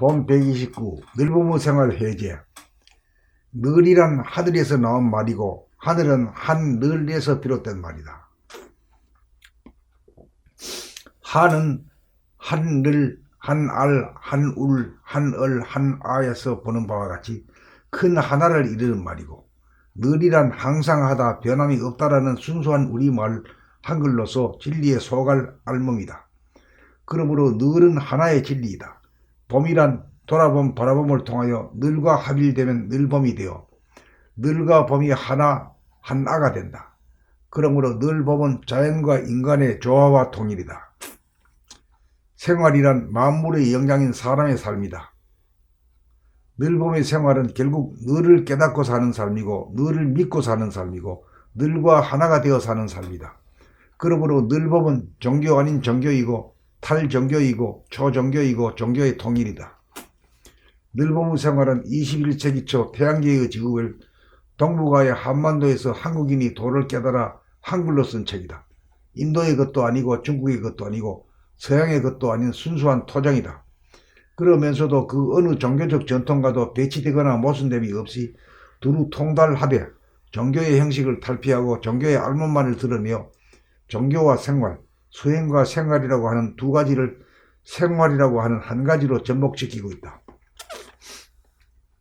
본129 늘보무 생활 해제 늘이란 하늘에서 나온 말이고 하늘은 한 늘에서 비롯된 말이다. 한은 한늘, 한알, 한울, 한얼, 한아에서 보는 바와 같이 큰 하나를 이르는 말이고 늘이란 항상 하다 변함이 없다라는 순수한 우리말 한글로서 진리의 소갈 알몸이다. 그러므로 늘은 하나의 진리이다. 봄이란 돌아봄 바라봄을 통하여 늘과 합일되면 늘봄이 되어 늘과 봄이 하나 하나가 된다. 그러므로 늘봄은 자연과 인간의 조화와 통일이다. 생활이란 만물의 영장인 사람의 삶이다. 늘봄의 생활은 결국 늘을 깨닫고 사는 삶이고 늘을 믿고 사는 삶이고 늘과 하나가 되어 사는 삶이다. 그러므로 늘봄은 종교 아닌 종교이고 탈종교이고 초종교이고 종교의 통일이다. 늘봄의 생활은 21세기 초 태양계의 지구를 동북아의 한반도에서 한국인이 도를 깨달아 한글로 쓴 책이다. 인도의 것도 아니고 중국의 것도 아니고 서양의 것도 아닌 순수한 토장이다. 그러면서도 그 어느 종교적 전통과도 배치되거나 모순됨이 없이 두루 통달하되 종교의 형식을 탈피하고 종교의 알몸만을 드러내어 종교와 생활, 수행과 생활이라고 하는 두 가지를 생활이라고 하는 한 가지로 접목시키고 있다.